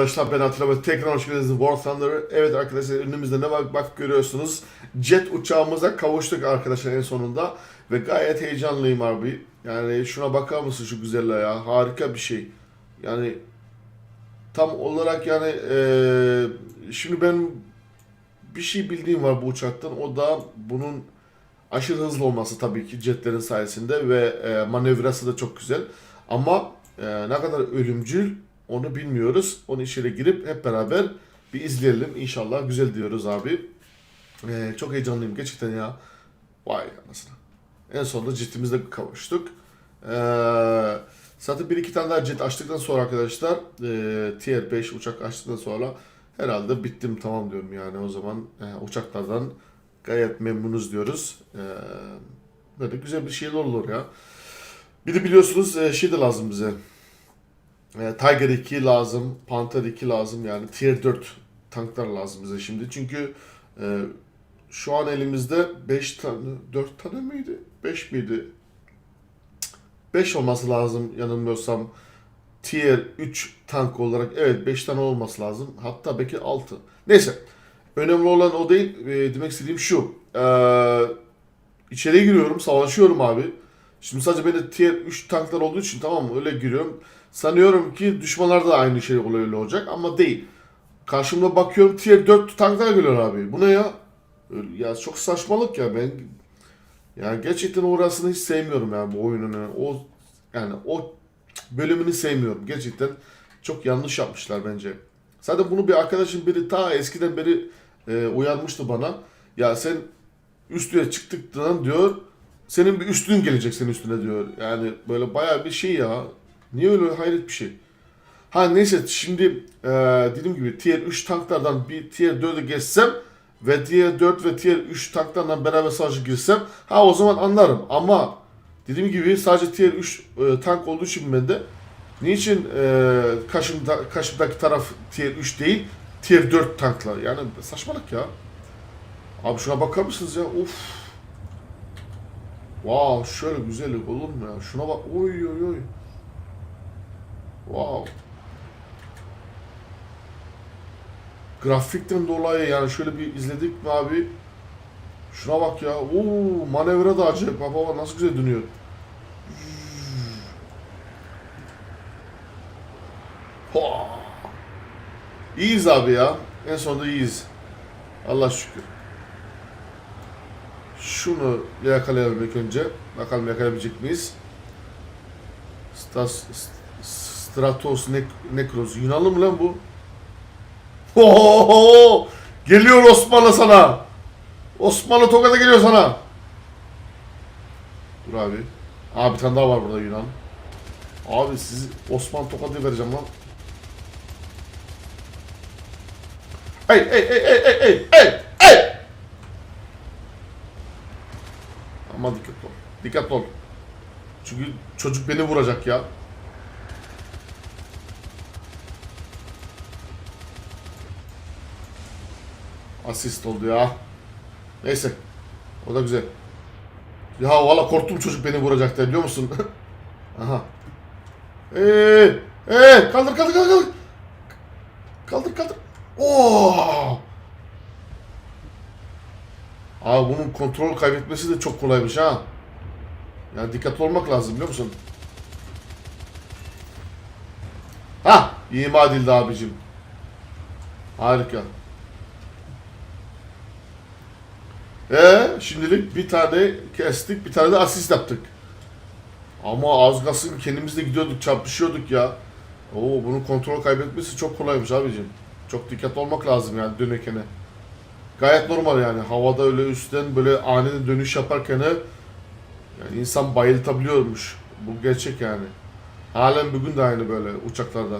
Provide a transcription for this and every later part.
arkadaşlar ben ve tekrar hoş geldiniz War Thunder. Evet arkadaşlar önümüzde ne var bak görüyorsunuz. Jet uçağımıza kavuştuk arkadaşlar en sonunda. Ve gayet heyecanlıyım abi. Yani şuna bakar mısın şu güzelliğe ya. Harika bir şey. Yani tam olarak yani eee, şimdi ben bir şey bildiğim var bu uçaktan. O da bunun aşırı hızlı olması tabii ki jetlerin sayesinde ve e, manevrası da çok güzel. Ama e, ne kadar ölümcül onu bilmiyoruz. Onu içeri girip hep beraber bir izleyelim. İnşallah güzel diyoruz abi. E, çok heyecanlıyım gerçekten ya. Vay anasını. En sonunda jetimizle kavuştuk. E, zaten bir iki tane daha jet açtıktan sonra arkadaşlar e, Tier 5 uçak açtıktan sonra herhalde bittim tamam diyorum yani o zaman e, uçaklardan gayet memnunuz diyoruz. E, böyle güzel bir şeyler olur ya. Bir de biliyorsunuz e, şey de lazım bize. E, Tiger 2 lazım, Panther 2 lazım yani Tier 4 tanklar lazım bize şimdi. Çünkü e, şu an elimizde 5 tane, 4 tane miydi? 5 miydi? 5 olması lazım yanılmıyorsam. Tier 3 tank olarak evet 5 tane olması lazım. Hatta belki 6. Neyse. Önemli olan o değil. E, demek istediğim şu. E, içeriye giriyorum, savaşıyorum abi. Şimdi sadece bende tier 3 tanklar olduğu için tamam mı öyle giriyorum. Sanıyorum ki düşmanlarda da aynı şey öyle olacak ama değil. Karşımda bakıyorum tier 4 tanklar geliyor abi. Bu ne ya? Ya çok saçmalık ya ben yani gerçekten orasını hiç sevmiyorum yani bu oyununu. O yani o bölümünü sevmiyorum. Gerçekten çok yanlış yapmışlar bence. Zaten bunu bir arkadaşım biri ta eskiden beri e, uyarmıştı bana. Ya sen üstüne çıktıktan diyor senin bir üstün gelecek senin üstüne diyor. Yani böyle bayağı bir şey ya. Niye öyle hayret bir şey. Ha neyse şimdi e, dediğim gibi tier 3 tanklardan bir tier 4'e geçsem ve tier 4 ve tier 3 tanklarla beraber savaşa girsem ha o zaman anlarım ama dediğim gibi sadece tier 3 e, tank olduğu için bende niçin e, karşımda, karşımdaki taraf tier 3 değil tier 4 tanklar yani saçmalık ya. Abi şuna bakar mısınız ya? Of. Wow, şöyle güzellik olur mu ya? Şuna bak. Oy oy oy. Wow. Grafikten dolayı yani şöyle bir izledik mi abi? Şuna bak ya. Oo, manevra da acayip. Baba baba nasıl güzel dönüyor. İyiyiz abi ya. En sonunda iyiyiz. Allah şükür. Şunu yakalayalım ilk önce. Bakalım yakalayabilecek miyiz? Stas, Stratos Nek Nekros. Yunanlı mı lan bu? Ho, Geliyor Osmanlı sana. Osmanlı tokada geliyor sana. Dur abi. Abi bir tane daha var burada Yunan. Abi sizi Osmanlı tokadı vereceğim lan. Ey ey ey ey ey ey ey ey. Aman dikkatli ol. Dikkatli ol. Çünkü çocuk beni vuracak ya. Asist oldu ya. Neyse. O da güzel. Ya valla korktum çocuk beni vuracak diye biliyor musun? Aha. Eee! Eee! Kaldır kaldır kaldır kaldır. Kaldır kaldır. Oo! Abi bunun kontrol kaybetmesi de çok kolaymış ha. Yani dikkatli olmak lazım biliyor musun? Ha, ima edildi abicim. Harika. Ee, şimdilik bir tane kestik, bir tane de asist yaptık. Ama az kalsın kendimiz de gidiyorduk, çarpışıyorduk ya. Oo, bunun kontrol kaybetmesi çok kolaymış abicim. Çok dikkatli olmak lazım yani dönerken. Gayet normal yani. Havada öyle üstten böyle aniden dönüş yaparken yani insan bayıltabiliyormuş. Bu gerçek yani. Halen bugün de aynı böyle uçaklarda.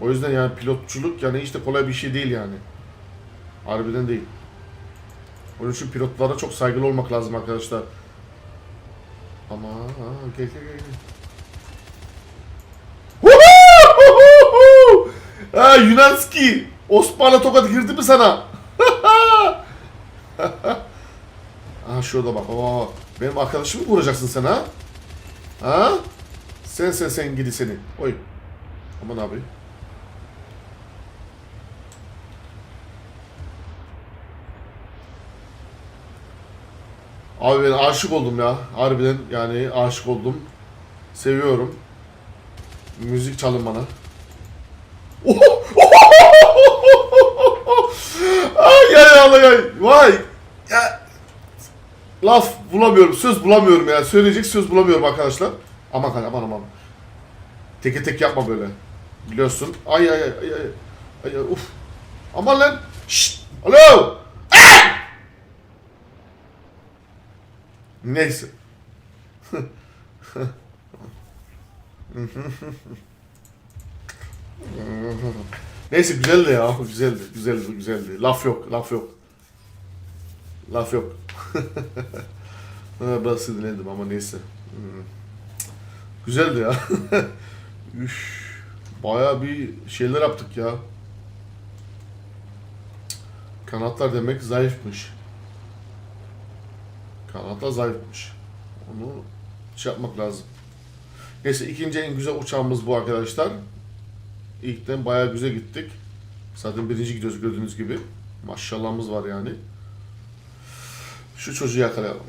O yüzden yani pilotçuluk yani de kolay bir şey değil yani. Harbiden değil. Onun için pilotlara çok saygılı olmak lazım arkadaşlar. Ama gel gel gel. ha Yunanski! Osmanlı tokat girdi mi sana? Aha şurada bak. Oo, benim arkadaşımı vuracaksın sen ha? Ha? Sen sen sen gidi seni. Oy. Aman abi. Abi ben aşık oldum ya. Harbiden yani aşık oldum. Seviyorum. Müzik çalın bana. Oho! Ay ay ay ay. Vay Laf bulamıyorum. Söz bulamıyorum ya. Söyleyecek söz bulamıyorum arkadaşlar. Aman aman aman aman. Teke tek yapma böyle. Biliyorsun. Ay ay ay ay ay. ay, uf. Aman lan. Şşt. Alo. Ah! Neyse. Neyse güzeldi ya. Güzeldi. Güzeldi. Güzeldi. Laf yok. Laf yok. Laf yok. Biraz sinirlendim ama neyse. Hmm. Güzeldi ya. Üf. Baya bir şeyler yaptık ya. Kanatlar demek zayıfmış. Kanatlar zayıfmış. Onu şey yapmak lazım. Neyse ikinci en güzel uçağımız bu arkadaşlar. İlkten bayağı güzel gittik. Zaten birinci gidiyoruz gördüğünüz gibi. Maşallahımız var yani. Şu çocuğu yakalayalım.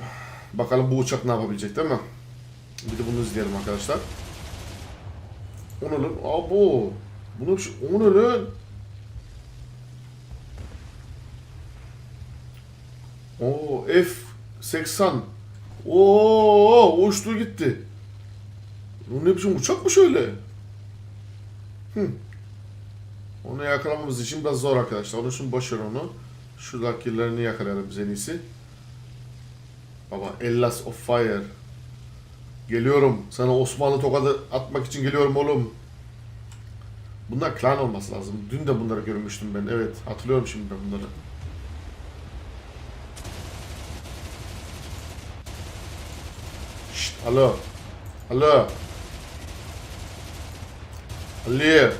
Bakalım bu uçak ne yapabilecek değil mi? Bir de bunu izleyelim arkadaşlar. O ne lan? Abo. Bu ne bir şey? O ne lan? Oo F80. Oo uçtu gitti. Bu ne biçim uçak mı şöyle? Hı. Onu yakalamamız için biraz zor arkadaşlar. Onun için boş ver onu. Şuradakilerini yakalayalım biz en iyisi. Baba Ellas of Fire. Geliyorum. Sana Osmanlı tokadı atmak için geliyorum oğlum. Bunlar klan olması lazım. Dün de bunları görmüştüm ben. Evet hatırlıyorum şimdi ben bunları. Şşt, alo. Alo. Ali.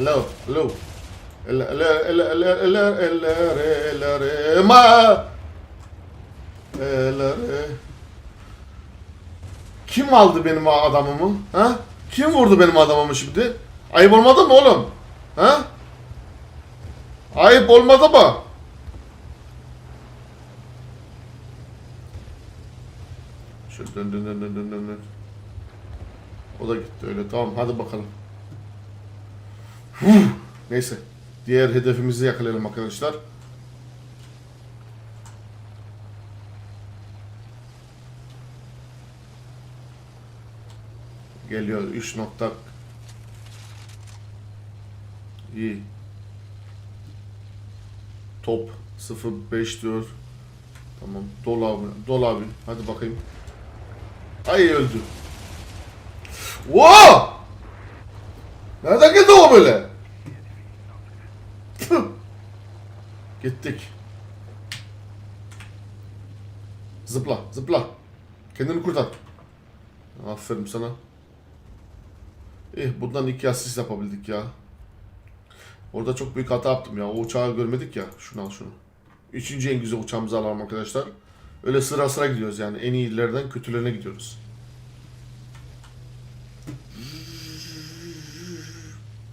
Alo, alo. Ela, ela, ela, re, ela, re, ma. Re. Kim aldı benim adamımı? Ha? Kim vurdu benim adamımı şimdi? Ayıp olmadı mı oğlum? Ha? Ayıp olmadı mı? Şöyle dön dön dön dön dön dön. O da gitti öyle. Tamam hadi bakalım. Neyse. Diğer hedefimizi yakalayalım arkadaşlar. Geliyor 3 nokta. İyi. Top 05 diyor. Tamam. Dol abi. Dol abi. Hadi bakayım. Ay öldü. Wow! Nereden geldi o böyle? Tüh! Gittik. Zıpla, zıpla. Kendini kurtar. Aferin sana. Eh, bundan iki asist yapabildik ya. Orada çok büyük hata yaptım ya. O uçağı görmedik ya. Şunu al şunu. Üçüncü en güzel uçağımızı alalım arkadaşlar. Öyle sıra sıra gidiyoruz yani. En iyilerden kötülerine gidiyoruz.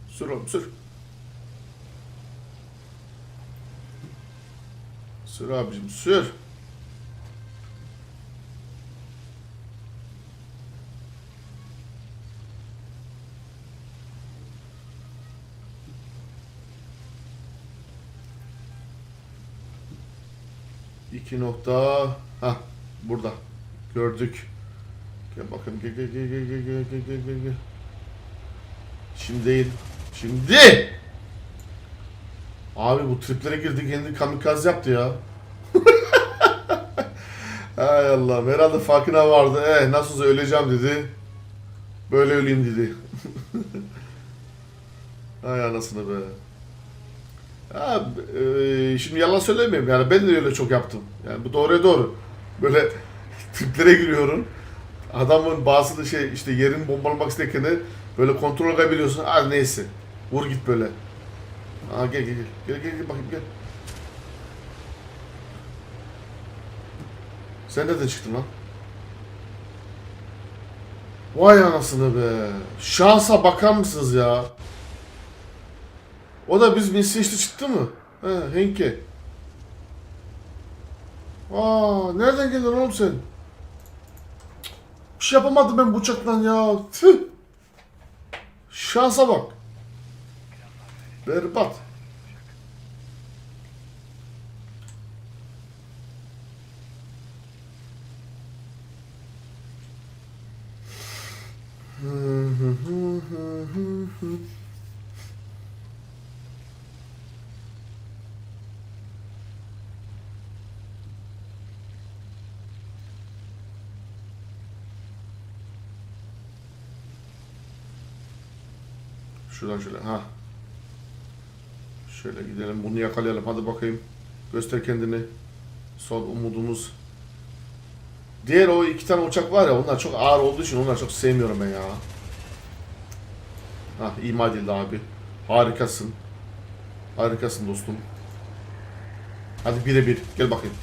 Sür oğlum sür. Sür abicim sür. İki nokta. Ha burada. Gördük. Gel bakayım gel gel gel gel gel gel gel gel gel. Şimdi değil. Şimdi. Abi bu triplere girdi kendi kamikaze yaptı ya. Hay Allah. Herhalde farkına vardı. Eh nasıl olsa öleceğim dedi. Böyle öleyim dedi. Hay anasını be. Ya, e, şimdi yalan söylemeyeyim yani ben de öyle çok yaptım. Yani bu doğruya doğru. Böyle triplere giriyorum. Adamın bazı şey işte yerini bombalamak de böyle kontrol kaybediyorsun. Ah neyse. Vur git böyle. Aa gel gel gel. Gel gel gel bakayım gel. Sen nereden çıktın lan? Vay anasını be. Şansa bakar mısınız ya? O da biz Misli işte çıktı mı? He Henke. Aa, nereden geldin oğlum sen? Bir şey yapamadım ben bu uçaktan ya. Tüh. Şansa bak. Berbat. Şuradan şöyle ha. Şöyle gidelim bunu yakalayalım hadi bakayım. Göster kendini. Son umudumuz. Diğer o iki tane uçak var ya onlar çok ağır olduğu için onları çok sevmiyorum ben ya. Hah ima edildi abi. Harikasın. Harikasın dostum. Hadi birebir gel bakayım.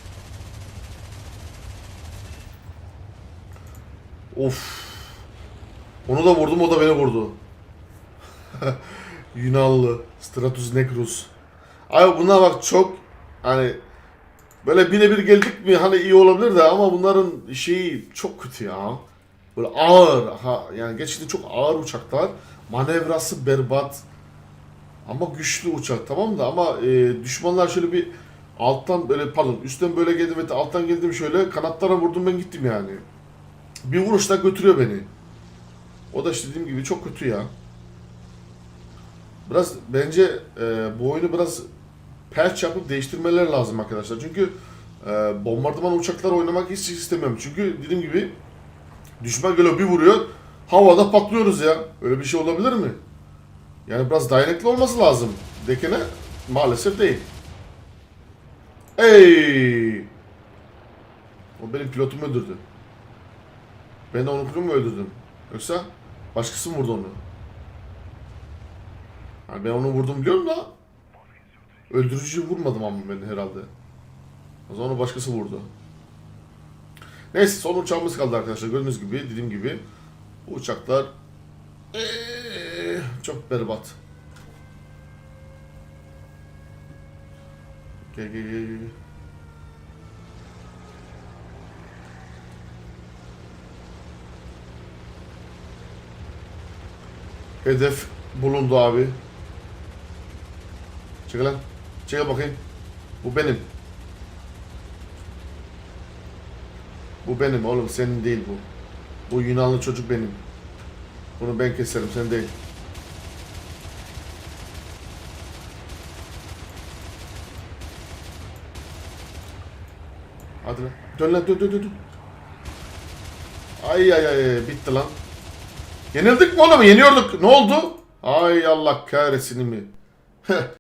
Of. Onu da vurdum o da beni vurdu. Yunanlı. Stratus Necrus. Abi bunlar bak çok hani böyle birebir geldik mi hani iyi olabilir de ama bunların şeyi çok kötü ya. Böyle ağır ha yani gerçekten çok ağır uçaklar. Manevrası berbat. Ama güçlü uçak tamam da ama e, düşmanlar şöyle bir alttan böyle pardon üstten böyle geldi ve alttan geldim şöyle kanatlara vurdum ben gittim yani. Bir vuruşta götürüyor beni. O da işte dediğim gibi çok kötü ya. Biraz bence e, bu oyunu biraz patch yapıp değiştirmeler lazım arkadaşlar. Çünkü e, bombardıman uçaklar oynamak hiç istemiyorum. Çünkü dediğim gibi düşman geliyor bir vuruyor havada patlıyoruz ya. Öyle bir şey olabilir mi? Yani biraz dayanıklı olması lazım. Dekene maalesef değil. Ey! O benim pilotumu öldürdü. Ben de onun pilotumu öldürdüm. Yoksa başkası mı vurdu onu? Yani ben onu vurdum biliyorum da öldürücüyü vurmadım ama ben herhalde. O zaman onu başkası vurdu. Neyse son uçağımız kaldı arkadaşlar. Gördüğünüz gibi dediğim gibi uçaklar eee, çok berbat. Gel gel gel. Hedef bulundu abi. Çekil lan. Çekil bakayım. Bu benim. Bu benim oğlum senin değil bu. Bu Yunanlı çocuk benim. Bunu ben keserim sen değil. Hadi lan. Dön lan dön dön dön. Ay ay ay bitti lan. Yenildik mi oğlum? Yeniyorduk. Ne oldu? Ay Allah kahretsin mi?